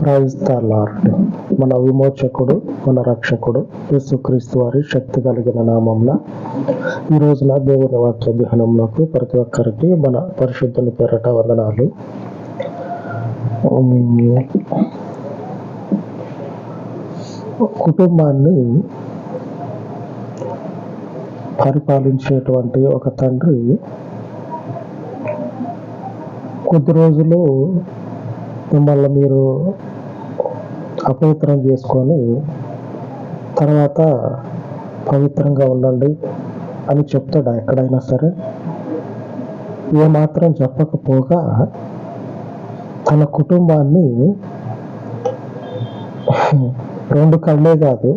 Praise the lord మన విమోచకుడు మన రక్షకుడు యేసుక్రీస్తు వారి శక్తి కలిగిన నామంన ఈ రోజున దేవుని వాక్య ధ్యానంలోకి ప్రతి ఒక్కరికి మన పరిశుద్ధుని పేరట వందనాలు. కుటుంబాన్ని పరిపాలించేటువంటి ఒక తండ్రి కొద్ది రోజులు మిమ్మల్ని మీరు అపవిత్రం చేసుకొని తర్వాత పవిత్రంగా ఉండండి అని చెప్తాడు ఎక్కడైనా సరే? ఏమాత్రం చెప్పకపోగా తన కుటుంబాన్ని రెండు కళ్ళే కాదు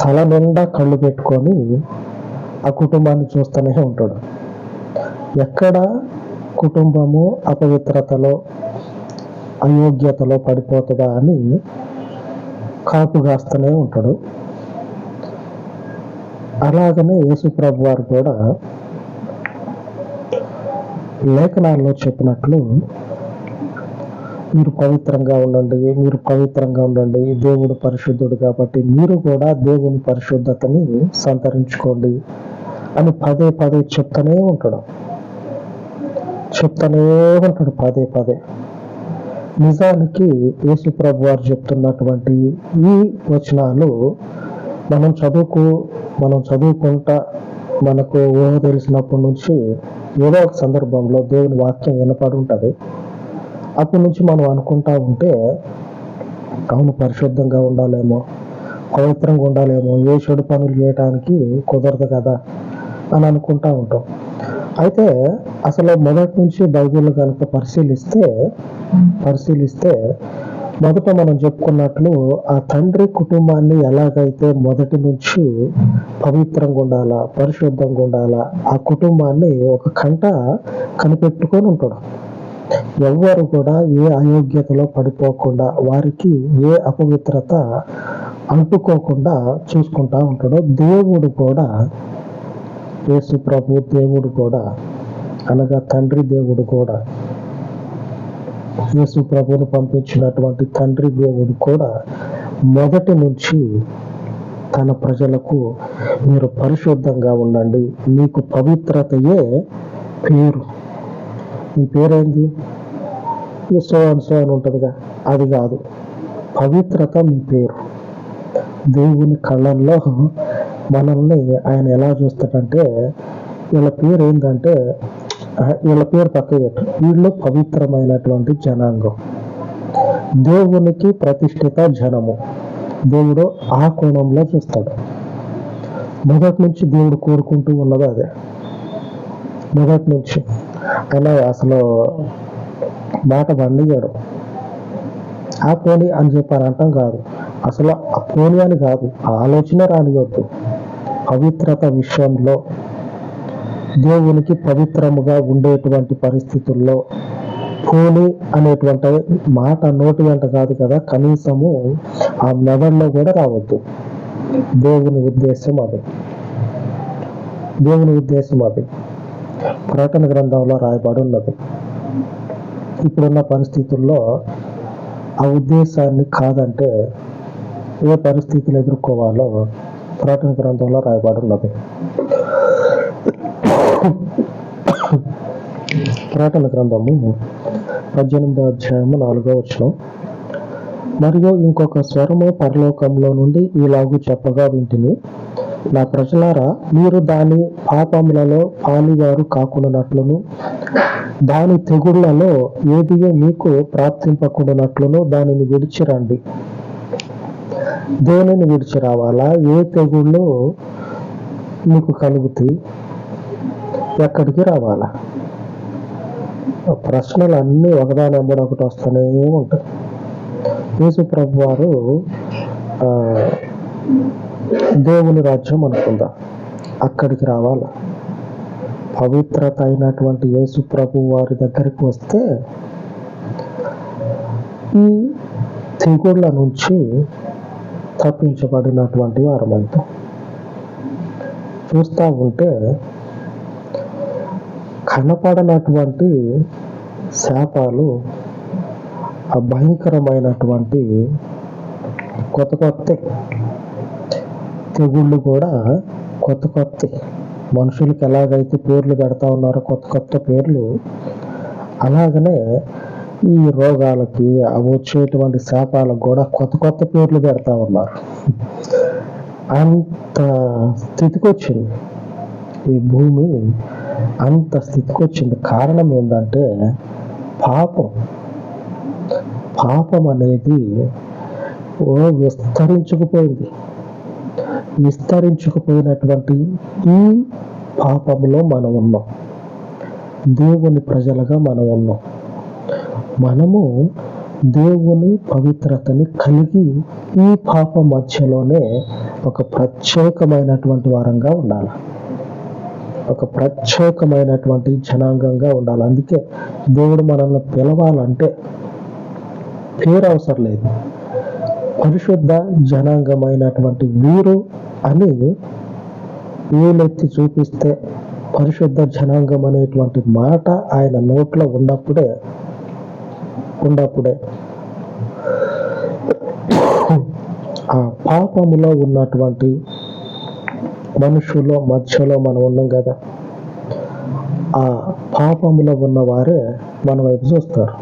తల నిండా కళ్ళు పెట్టుకొని ఆ కుటుంబాన్ని చూస్తూనే ఉంటాడు. ఎక్కడ కుటుంబము అపవిత్రతలో అయోగ్యతలో పడిపోతుందా అని కాపు కాస్తూనే ఉంటాడు. అలాగనే యేసుప్రభు వారు కూడా లేఖనాల్లో చెప్పినట్లు మీరు పవిత్రంగా ఉండండి మీరు పవిత్రంగా ఉండండి దేవుడు పరిశుద్ధుడు కాబట్టి మీరు కూడా దేవుని పరిశుద్ధతని సంతరించుకోండి అని పదే పదే చెప్తూనే ఉంటాడు. చెప్తూనే ఉంటాడు పదే పదే. నిజానికి యేసుప్రభు వారు చెప్తున్నటువంటి ఈ వచనాలు మనం చదువుకు మనం చదువుకుంటా మనకు ఊహ తెలిసినప్పటి నుంచి ఏదో ఒక సందర్భంలో దేవుని వాక్యం వినపడి ఉంటుంది. అప్పటి నుంచి మనం అనుకుంటా ఉంటే అవును పరిశుద్ధంగా ఉండాలేమో పవిత్రంగా ఉండాలేమో ఏ చెడు పనులు చేయడానికి కుదరదు కదా అని అనుకుంటా ఉంటాం. అయితే అసలు మొదటి నుంచి బైబిల్ కనుక పరిశీలిస్తే పరిశీలిస్తే మొదట మనం చెప్పుకున్నట్లు ఆ తండ్రి కుటుంబాన్ని ఎలాగైతే మొదటి నుంచి పవిత్రంగా ఉండాలా పరిశుద్ధంగా ఉండాలా ఆ కుటుంబాన్ని ఒక కంట కనిపెట్టుకొని ఉంటాడు. ఎవ్వరు కూడా ఏ అయోగ్యతలో పడిపోకుండా వారికి ఏ అపవిత్రత అంటుకోకుండా చూసుకుంటా ఉంటాడు. దేవుడు కూడా యేసు ప్రభు దేవుడు కూడా అనగా తండ్రి దేవుడు కూడా యేసు ప్రభుని పంపించినటువంటి తండ్రి దేవుడు కూడా మొదటి నుంచి తన ప్రజలకు మీరు పరిశుద్ధంగా ఉండండి. మీకు పవిత్రతయే పేరు. మీ పేరేంది? సో అని సో అని ఉంటుందిగా. అది కాదు. పవిత్రత మీ పేరు. దేవుని కళ్ళల్లో మనల్ని ఆయన ఎలా చూస్తాడంటే వీళ్ళ పేరు ఏంటంటే వీళ్ళ పేరు పక్క పెట్టు. వీళ్ళు పవిత్రమైనటువంటి జనాంగం. దేవునికి ప్రతిష్ఠిత జనము. దేవుడు ఆ కోణంలో చూస్తాడు. మొదటి నుంచి దేవుడు కోరుకుంటూ ఉన్నది అదే. మొదటి నుంచి. ఆయన అసలు మాట బండిగాడు ఆ పోనీ అని చెప్పారంటాం కాదు. అసలు ఆ పోనీ అని కాదు. ఆ ఆలోచన రానివద్దు పవిత్రత విషయంలో దేవునికి పవిత్రముగా ఉండేటువంటి పరిస్థితుల్లో పోనీ అనేటువంటి మాట నోటి వెంట కాదు కదా కనీసము ఆ మెదడులో కూడా రావద్దు. దేవుని ఉద్దేశం అది. దేవుని ఉద్దేశం అది. ప్రకటన గ్రంథంలో రాయబడి ఉన్నది. ఇప్పుడున్న పరిస్థితుల్లో ఆ ఉద్దేశాన్ని కాదంటే ఏ పరిస్థితులు ఎదుర్కోవాలో ప్రకటన గ్రంథంలో రాయబడి ఉన్నది. ప్రకటన గ్రంథము పద్దెనిమిదో అధ్యాయము నాలుగో వచనం. మరియు ఇంకొక స్వరము పరలోకంలో నుండి ఇలాగూ చెప్పగా వింటిని నా ప్రజలారా మీరు దాని పాపములలో పాలివారు కాకుండానట్లును దాని తెగుళ్ళలో ఏదియో మీకు ప్రాప్తింపకుండానట్లును దానిని విడిచిరండి. దేనిని విడిచి రావాలా ఏ తెగుళ్ళు మీకు కలుగుతాయి? ఎక్కడికి రావాలా? ప్రశ్నలు అన్నీ ఒకదాని వెంబడి ఒకటి వస్తూనే ఉంటాయి. యేసు ప్రభు వారు దేవుని రాజ్యం అనుకుందాం. అక్కడికి రావాలా? పవిత్రత అయినటువంటి యేసు ప్రభు వారి దగ్గరికి వస్తే ఈ తెగుళ్ళ నుంచి తప్పించబడినటువంటి వారమంతా చూస్తూ ఉంటే కనపడనటువంటి శాపాలు ఆ భయంకరమైనటువంటి కొత్త కొత్త. తెగుళ్ళు కూడా కొత్త కొత్త. మనుషులకి ఎలాగైతే పేర్లు పెడతా ఉన్నారో కొత్త కొత్త పేర్లు అలాగనే ఈ రోగాలకి వచ్చేటువంటి శాపాలకు కూడా కొత్త కొత్త పేర్లు పెడతా ఉన్నారు. అంత స్థితికి వచ్చింది. ఈ భూమి అంత స్థితికి వచ్చింది. కారణం ఏంటంటే పాపం. పాపం అనేది ఓ విస్తరించుకుపోయింది. విస్తరించుకుపోయినటువంటి ఈ పాపంలో మనం ఉన్నాం. దేవుని ప్రజలుగా మనం ఉన్నాం. మనము దేవుని పవిత్రతని కలిగి ఈ పాప మధ్యలోనే ఒక ప్రత్యేకమైనటువంటి వారంగా ఉండాలి. ఒక ప్రత్యేకమైనటువంటి జనాంగంగా ఉండాలి. అందుకే దేవుడు మనల్ని పిలవాలంటే పేరు అవసరం లేదు. పరిశుద్ధ జనాంగమైనటువంటి వీరు అని వీలెత్తి చూపిస్తే పరిశుద్ధ జనాంగం అనేటువంటి మాట ఆయన నోట్లో ఉన్నప్పుడే ఉన్నప్పుడే ఆ పాపములో ఉన్నటువంటి మనుషుల మధ్యలో మనం ఉన్నాం కదా ఆ పాపములో ఉన్న వారే మన వైపు చూస్తారు.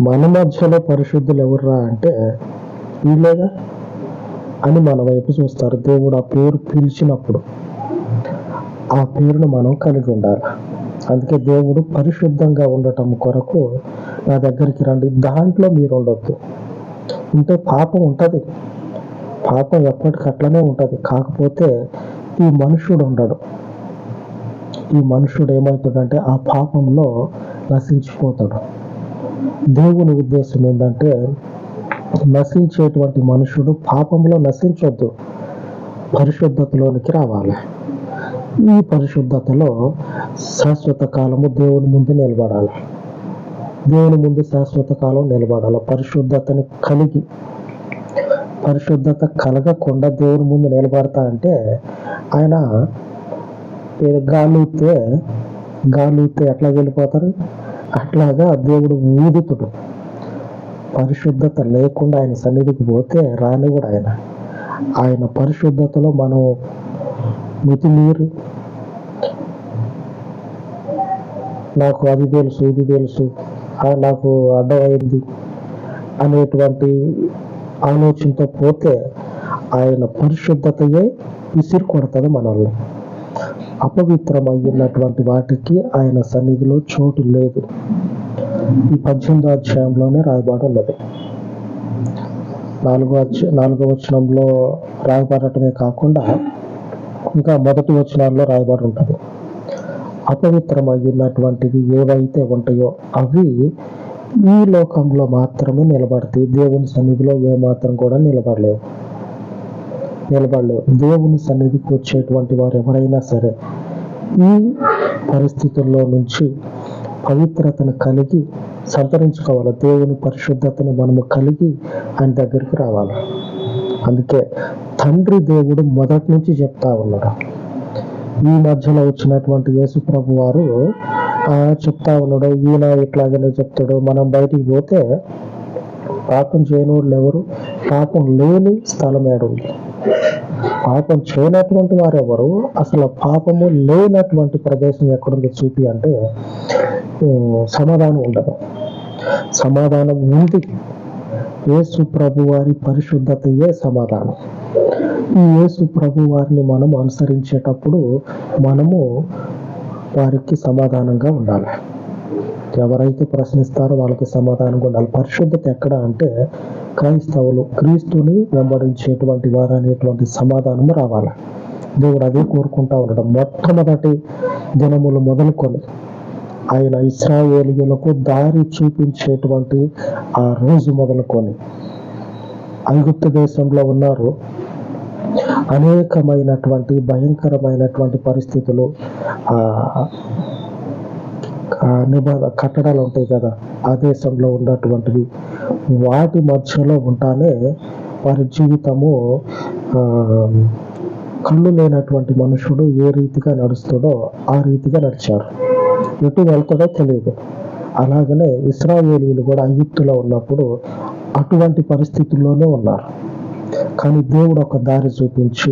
మన మధ్యలో పరిశుద్ధులు ఎవర్రా అంటే వీళ్ళేగా అని మన వైపు చూస్తారు. దేవుడు ఆ పేరు పిలిచినప్పుడు ఆ పేరును మనం కలిగి ఉండాలి? అందుకే దేవుడు పరిశుద్ధంగా ఉండటం కొరకు నా దగ్గరికి రండి. దాంట్లో మీరు ఉండొద్దు. ఉంటే పాపం ఉంటుంది. పాపం ఎప్పటికి అట్లనే ఉంటుంది. కాకపోతే ఈ మనుషుడు ఉండడు. ఈ మనుషుడు ఏమవుతాడంటే ఆ పాపంలో నశించిపోతాడు. దేవుని ఉద్దేశం ఏంటంటే నశించేటువంటి మనుషుడు పాపంలో నశించొద్దు. పరిశుద్ధతలోనికి రావాలి. ఈ పరిశుద్ధతలో శాశ్వత కాలము దేవుని ముందు నిలబడాలి. దేవుని ముందు శాశ్వత కాలం నిలబడాలి. పరిశుద్ధతని కలిగి పరిశుద్ధత కలగకుండా దేవుని ముందు నిలబడతా అంటే ఆయన గాలితే గాలితే ఎట్లా వెళ్ళిపోతారు? అట్లాగా దేవుడు ఊదుతుడు. పరిశుద్ధత లేకుండా ఆయన సన్నిధికి పోతే రాని కూడా ఆయన. ఆయన పరిశుద్ధతలో మనం మితిమీరి. నాకు అది తెలుసు ఇది తెలుసు నాకు అడ్డమైంది అనేటువంటి ఆలోచనతో పోతే ఆయన పరిశుద్ధతయే విసిరి కొడుతుంది మనల్ని. అపవిత్రమయ్యున్నటువంటి వాటికి ఆయన సన్నిధిలో చోటు లేదు. ఈ పద్దెనిమిదో అధ్యాయంలోనే రాయబడి ఉన్నది. నాలుగో అధ్యాయ నాలుగో వచనంలో రాయబడటమే కాకుండా ఇంకా మొదటి వచనాల్లో రాయబడి ఉంటుంది. అపవిత్రమైనటువంటివి ఏవైతే ఉంటాయో అవి ఈ లోకంలో మాత్రమే నిలబడతాయి దేవుని సన్నిధిలో ఏమాత్రం కూడా నిలబడలేవు. నిలబడలేవు. దేవుని సన్నిధికి వచ్చేటువంటి వారు ఎవరైనా సరే ఈ పరిస్థితుల్లో నుంచి పవిత్రతను కలిగి సంతరించుకోవాలి. దేవుని పరిశుద్ధతను మనము కలిగి ఆయన దగ్గరికి రావాలి. అందుకే తండ్రి దేవుడు మొదటి నుంచి చెప్తా ఉన్నాడు. ఈ మధ్యలో వచ్చినటువంటి యేసు ప్రభు వారు ఆ, చెప్తా ఉన్నాడు ఈయన ఇట్లాగనే చెప్తాడు మనం బయటికి పోతే పాపం చేయని వాళ్ళు ఎవరు? పాపం లేని స్థలం ఏడుంది పాపం చేయనటువంటి వారు ఎవరు? అసలు పాపము లేనటువంటి ప్రదేశం ఎక్కడుంది చూపి అంటే సమాధానం ఉండదు. సమాధానం ఉంది. యేసు ప్రభు వారి పరిశుద్ధతయే సమాధానం. ఈ యేసు ప్రభు వారిని మనం అనుసరించేటప్పుడు మనము వారికి సమాధానంగా ఉండాలి. ఎవరైతే ప్రశ్నిస్తారో వాళ్ళకి సమాధానంగా ఉండాలి. పరిశుద్ధత ఎక్కడ అంటే క్రైస్తవులు క్రీస్తుని వెంబడించేటువంటి వారు అనేటువంటి సమాధానము రావాలి. దేవుడు అదే కోరుకుంటా ఉండడం మొట్టమొదటి దినములు మొదలుకొని ఆయన ఇస్రాయేలీయులకు దారి చూపించేటువంటి ఆ రోజు మొదలుకొని ఐగుప్తు దేశంలో ఉన్నారు. అనేకమైనటువంటి భయంకరమైనటువంటి పరిస్థితులు ఆ నిబంధ కట్టడాలు ఉంటాయి కదా ఆ దేశంలో ఉన్నటువంటివి. వాటి మధ్యలో ఉంటానే వారి జీవితము కళ్ళు లేనటువంటి మనుషుడు ఏ రీతిగా నడుస్తాడో ఆ రీతిగా నడిచారు. ఎటు వెళ్తాడో తెలియదు. అలాగనే ఇస్రాయేలీలు కూడా ఐగుప్తులో ఉన్నప్పుడు అటువంటి పరిస్థితుల్లోనే ఉన్నారు. కానీ దేవుడు ఒక దారి చూపించి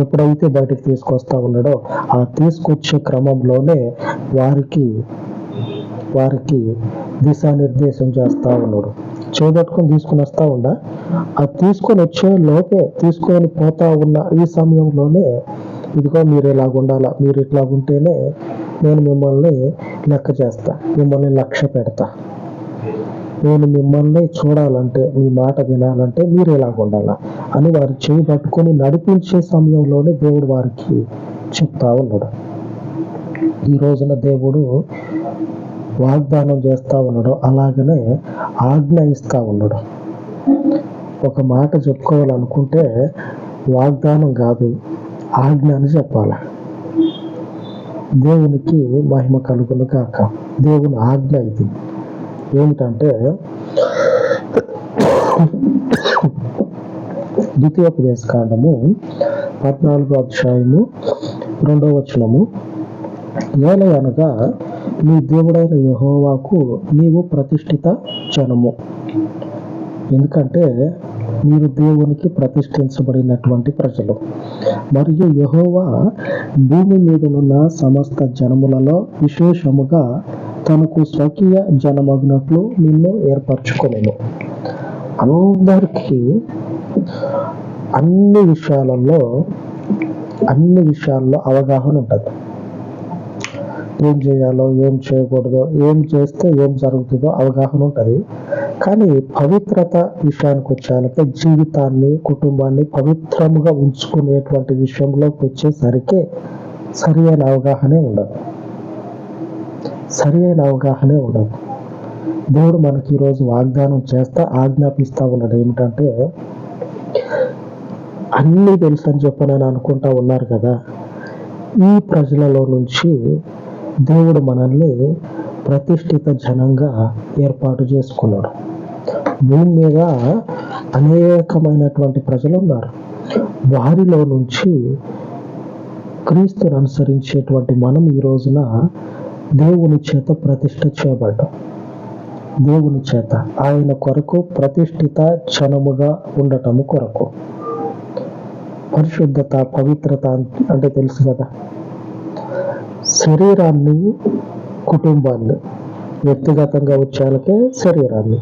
ఎప్పుడైతే బయటకు తీసుకొస్తా ఉన్నాడో ఆ తీసుకొచ్చే క్రమంలోనే వారికి వారికి దిశానిర్దేశం చేస్తా ఉన్నాడు. చేపట్టుకొని తీసుకుని వస్తా ఉండా? ఆ తీసుకొని వచ్చే లోపే తీసుకొని పోతా ఉన్న ఈ సమయంలోనే ఇదిగో మీరు ఇలాగ ఉండాలా? మీరు ఇట్లా ఉంటేనే నేను మిమ్మల్ని లెక్క చేస్తా. మిమ్మల్ని లక్ష్య పెడతా. నేను మిమ్మల్ని చూడాలంటే మీ మాట వినాలంటే మీరు ఇలాగ ఉండాలా? అని వారు చేయి పట్టుకొని నడిపించే సమయంలోనే దేవుడు వారికి చెప్తా ఉన్నాడు. ఈ రోజున దేవుడు వాగ్దానం చేస్తా ఉన్నాడు. అలాగనే ఆజ్ఞ ఉన్నాడు. ఒక మాట చెప్పుకోవాలనుకుంటే వాగ్దానం కాదు. ఆజ్ఞ అని చెప్పాలి. దేవునికి మహిమ కలుగును కాక దేవుని ఆజ్ఞ ఇది. ఏమిటంటే ద్వితీయోపదేశ కాండము పద్నాలుగో అధ్యాయము రెండవ వచనము. ఏలయనగా నీ దేవుడైన యహోవాకు నీవు ప్రతిష్ఠిత జనము. ఎందుకంటే మీరు దేవునికి ప్రతిష్ఠించబడినటువంటి ప్రజలు. మరియు యహోవా భూమి మీదనున్న సమస్త జనములలో విశేషముగా తనకు స్వకీయ జనమగినట్లు నిన్ను ఏర్పరచుకోలేను అందరికీ అన్ని విషయాలలో అన్ని విషయాల్లో అవగాహన ఉంటుంది. ఏం చేయాలో ఏం చేయకూడదో ఏం చేస్తే ఏం జరుగుతుందో అవగాహన ఉంటుంది. కానీ పవిత్రత విషయానికి వచ్చేయాలంటే జీవితాన్ని కుటుంబాన్ని పవిత్రముగా ఉంచుకునేటువంటి విషయంలోకి వచ్చేసరికి సరి అయిన అవగాహనే ఉండదు. సరి అయిన అవగాహనే ఉండదు. దేవుడు మనకి ఈరోజు వాగ్దానం చేస్తా ఆజ్ఞాపిస్తా ఉన్నాడు ఏమిటంటే అన్నీ తెలుసు అని చెప్పి నేను అనుకుంటా ఉన్నారు కదా ఈ ప్రజలలో నుంచి దేవుడు మనల్ని ప్రతిష్ఠిత జనంగా ఏర్పాటు చేసుకున్నాడు భూమి మీద అనేకమైనటువంటి ప్రజలు ఉన్నారు. వారిలో నుంచి క్రీస్తుని అనుసరించేటువంటి మనం ఈ రోజున దేవుని చేత ప్రతిష్ట చేయబడ్డాం. దేవుని చేత ఆయన కొరకు ప్రతిష్ఠిత జనముగా ఉండటము కొరకు. పరిశుద్ధత పవిత్రత అంటే తెలుసు కదా. శరీరాన్ని కుటుంబాన్ని వ్యక్తిగతంగా వచ్చేలకే శరీరాన్ని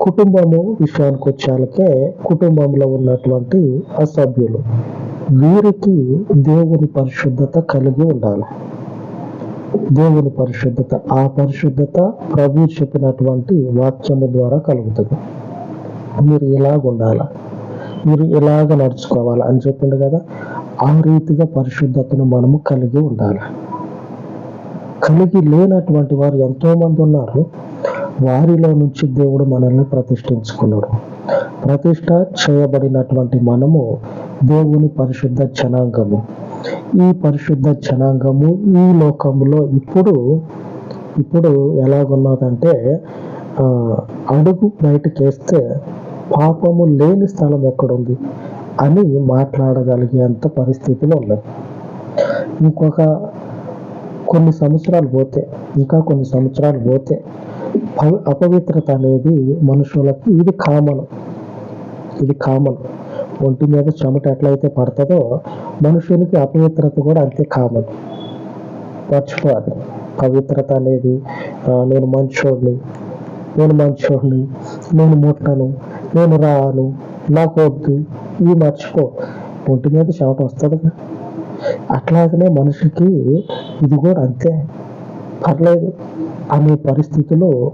కుటుంబము విషయానికి వచ్చేలకే కుటుంబంలో ఉన్నటువంటి అసభ్యులు. వీరికి దేవుని పరిశుద్ధత కలిగి ఉండాలి. దేవుని పరిశుద్ధత ఆ పరిశుద్ధత ప్రభు చెప్పినటువంటి వాక్యము ద్వారా కలుగుతుంది. మీరు ఇలాగ ఉండాలా? మీరు ఇలాగ నడుచుకోవాలి అని చెప్పిండు కదా? ఆ రీతిగా పరిశుద్ధతను మనము కలిగి ఉండాలి? కలిగి లేనటువంటి వారు ఎంతో మంది ఉన్నారు. వారిలో నుంచి దేవుడు మనల్ని ప్రతిష్ఠించుకున్నాడు. ప్రతిష్ట చేయబడినటువంటి మనము దేవుని పరిశుద్ధ జనాంగము. ఈ పరిశుద్ధ జనాంగము ఈ లోకంలో ఇప్పుడు ఇప్పుడు ఎలాగున్నదంటే ఆ, అడుగు బయటకు వేస్తే పాపము లేని స్థలం ఎక్కడుంది అని మాట్లాడగలిగేంత పరిస్థితులు ఉన్నాయి ఇంకొక కొన్ని సంవత్సరాలు పోతే ఇంకా కొన్ని సంవత్సరాలు పోతే అపవిత్రత అనేది మనుషులకి ఇది కామన్. ఇది కామన్. ఒంటి మీద చెమట ఎట్లయితే పడుతుందో మనుషులకి అపవిత్రత కూడా అంతే కామన్. మర్చిపోదు పవిత్రత అనేది నేను మంచోడిని నేను మంచోడిని నేను ముట్టను నేను రాను నాకు వద్దు ఇవి మర్చిపో. ఒంటి మీద చెమట వస్తుంది అట్లాగనే మనిషికి ఇది కూడా అంతే. పర్లేదు అనే పరిస్థితులు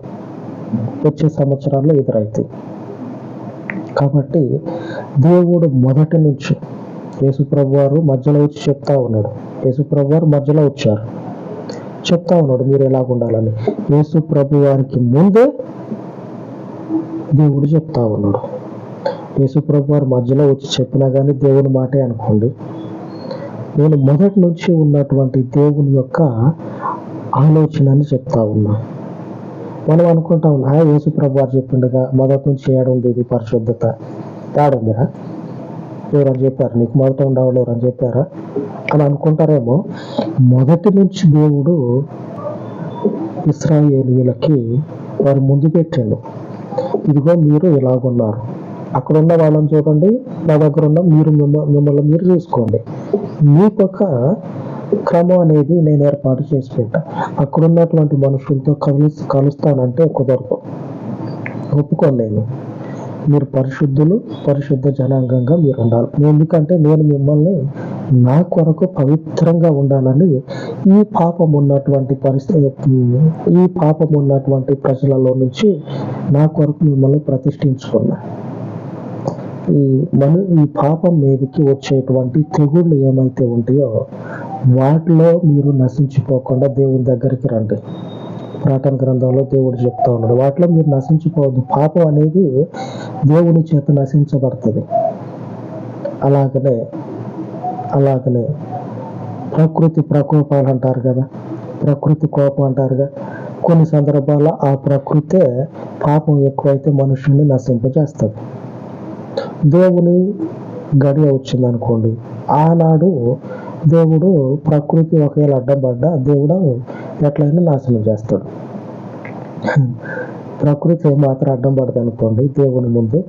వచ్చే సంవత్సరాల్లో ఎదురవుతాయి కాబట్టి దేవుడు మొదటి నుంచి యేసుప్రభు వారు మధ్యలో వచ్చి చెప్తా ఉన్నాడు. యేసుప్రభు వారు మధ్యలో వచ్చారు. చెప్తా ఉన్నాడు మీరు ఎలాగ ఉండాలని. యేసు ప్రభు వారికి ముందే దేవుడు చెప్తా ఉన్నాడు. యేసు ప్రభు వారు మధ్యలో వచ్చి చెప్పినా కానీ దేవుని మాటే అనుకోండి. నేను మొదటి నుంచి ఉన్నటువంటి దేవుని యొక్క ఆలోచన అని చెప్తా ఉన్నా. మనం అనుకుంటా ఉన్నా "ఆ, యేసు ప్రభు వారు చెప్పిండగా మొదటి నుంచి ఏడుంది ఇది పరిశుద్ధత. తేడుందిరా ఎవరని చెప్పారు? నీకు మొదట ఉండవాలి ఎవరని చెప్పారా? అని అనుకుంటారేమో. మొదటి నుంచి దేవుడు ఇస్రాయేలీలకి వారు ముందు పెట్టిండు. ఇదిగో మీరు ఇలాగున్నారు. అక్కడ ఉన్న వాళ్ళని చూడండి నా దగ్గర ఉన్న మీరు మిమ్మల్ని మీరు చూసుకోండి. మీకొక క్రమం అనేది నేను ఏర్పాటు చేసి పెట్టా. అక్కడ ఉన్నటువంటి మనుషులతో కలుస్ కలుస్తానంటే కుదరదు ఒప్పుకోను నేను. మీరు పరిశుద్ధులు పరిశుద్ధ జనాంగంగా మీరు ఉండాలి. ఎందుకంటే నేను మిమ్మల్ని నా కొరకు పవిత్రంగా ఉండాలని ఈ పాపం ఉన్నటువంటి పరిస్థితి ఈ పాపం ఉన్నటువంటి ప్రజలలో నుంచి నా కొరకు మిమ్మల్ని ప్రతిష్ఠించుకున్నా. ఈ మన ఈ పాపం మీదకి వచ్చేటువంటి తెగుళ్ళు ఏమైతే ఉంటాయో వాటిలో మీరు నశించిపోకుండా దేవుని దగ్గరికి రండి. పురాతన గ్రంథంలో దేవుడు చెప్తా ఉన్నాడు వాటిలో మీరు నశించిపోవద్దు. పాపం అనేది దేవుని చేత నశించబడుతుంది. అలాగనే అలాగనే ప్రకృతి ప్రకోపాలు అంటారు కదా ప్రకృతి కోపం అంటారుగా. కొన్ని సందర్భాల్లో ఆ ప్రకృతే పాపం ఎక్కువైతే మనుషుల్ని నశింపజేస్తుంది. దేవుని గడియ వచ్చింది అనుకోండి ఆనాడు దేవుడు ప్రకృతి ఒకవేళ అడ్డం పడ్డా దేవుడు ఎట్లయినా నాశనం చేస్తాడు. ప్రకృతి మాత్రం అడ్డం పడదు అనుకోండి దేవుని ముందు.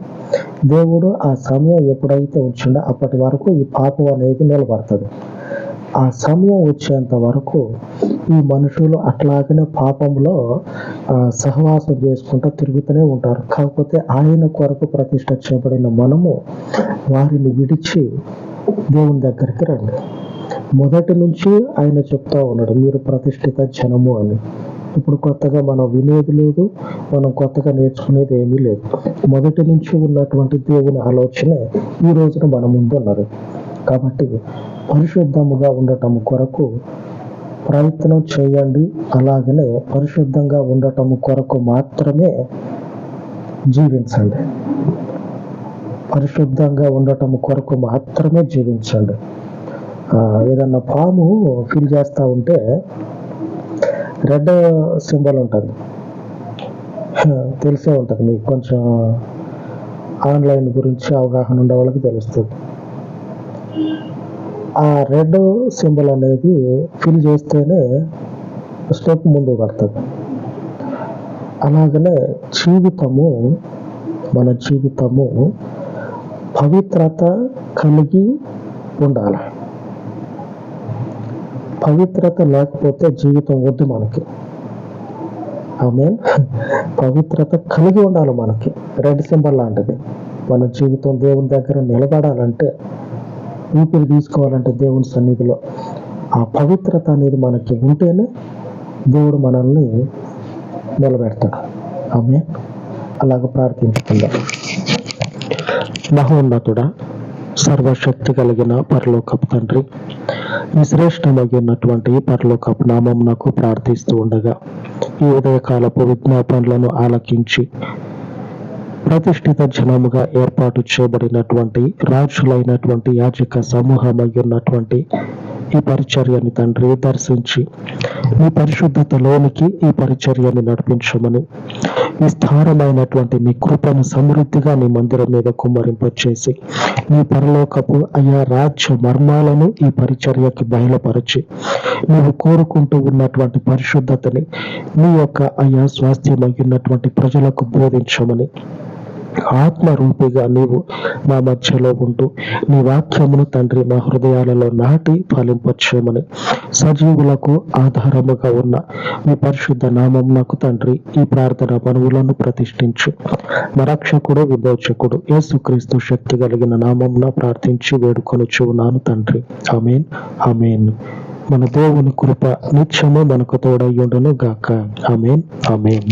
దేవుడు ఆ సమయం ఎప్పుడైతే వచ్చిండో అప్పటి వరకు ఈ పాపం అనేది నిలబడుతుంది. ఆ సమయం వచ్చేంత వరకు ఈ మనుషులు అట్లాగనే పాపంలో ఆ, సహవాసం చేసుకుంటూ తిరుగుతూనే ఉంటారు. కాకపోతే ఆయన కొరకు ప్రతిష్ట చేయబడిన మనము వారిని విడిచి దేవుని దగ్గరికి రండి. మొదటి నుంచి ఆయన చెప్తా ఉన్నాడు మీరు ప్రతిష్ఠిత జనము అని. ఇప్పుడు కొత్తగా మనం వినేది లేదు మనం కొత్తగా నేర్చుకునేది ఏమీ లేదు. మొదటి నుంచి ఉన్నటువంటి దేవుని ఆలోచన ఈ రోజున మన ముందు ఉన్నది కాబట్టి పరిశుద్ధముగా ఉండటం కొరకు ప్రయత్నం చేయండి. అలాగనే పరిశుద్ధంగా ఉండటం కొరకు మాత్రమే జీవించండి. పరిశుద్ధంగా ఉండటం కొరకు మాత్రమే జీవించండి. ఏదన్నా పాము ఫిల్ చేస్తూ ఉంటే రెడ్ సింబల్ ఉంటుంది. తెలిసే ఉంటుంది మీకు కొంచెం ఆన్లైన్ గురించి అవగాహన ఉండే వాళ్ళకి తెలుస్తుంది. ఆ రెడ్ సింబల్ అనేది ఫిల్ చేస్తేనే స్టెప్ ముందు పడుతుంది. అలాగనే జీవితము మన జీవితము పవిత్రత కలిగి ఉండాలి. పవిత్రత లేకపోతే జీవితం వద్దు మనకి. ఆమె పవిత్రత కలిగి ఉండాలి మనకి. రెడ్ సింబల్ లాంటిది. మన జీవితం దేవుని దగ్గర నిలబడాలంటే ఊపిరి తీసుకోవాలంటే దేవుని సన్నిధిలో. ఆ పవిత్రత అనేది మనకి ఉంటేనే దేవుడు మనల్ని నిలబెడతాడు. ఆమె అలాగ ప్రార్థించుకుందాం. మహోన్నతుడా సర్వశక్తి కలిగిన పరలోకపు తండ్రి ఈ శ్రేష్టమైనటువంటి పరలోకపు నామం నాకు ప్రార్థిస్తూ ఉండగా ఈ ఉదయకాలపు విజ్ఞాపనలను ఆలకించి ప్రతిష్ఠిత జనముగా ఏర్పాటు చేయబడినటువంటి రాజులైనటువంటి యాజక సమూహమై ఉన్నటువంటి ఈ పరిచర్యని తండ్రి దర్శించి మీ పరిశుద్ధతలోనికి ఈ పరిచర్యని నడిపించమని విస్తారమైనటువంటి మీ కృపను సమృద్ధిగా మీ మందిరం మీద కుమ్మరింపచేసి మీ పరలోకపు అయా రాజ్య మర్మాలను ఈ పరిచర్యకి బయలుపరచి నువ్వు కోరుకుంటూ ఉన్నటువంటి పరిశుద్ధతని మీ యొక్క అయా స్వాస్థ్యమయ్యున్నటువంటి ప్రజలకు బోధించమని ఆత్మరూపిగా నీవు మా మధ్యలో ఉంటూ నీ వాక్యమును తండ్రి మా హృదయాలలో నాటి ఫలింపచేయమని సజీవులకు ఆధారముగా ఉన్న మీ పరిశుద్ధ నామం నాకు తండ్రి ఈ ప్రార్థన మనవులను ప్రతిష్ఠించు. మరక్షకుడు రక్షకుడు విమోచకుడు యేసుక్రీస్తు శక్తి కలిగిన నామంన ప్రార్థించి వేడుకొనుచు ఉన్నాను తండ్రి. Amen amen. మన దేవుని కృప నిత్యము మనకు తోడయ్యుండును గాక. Amen amen.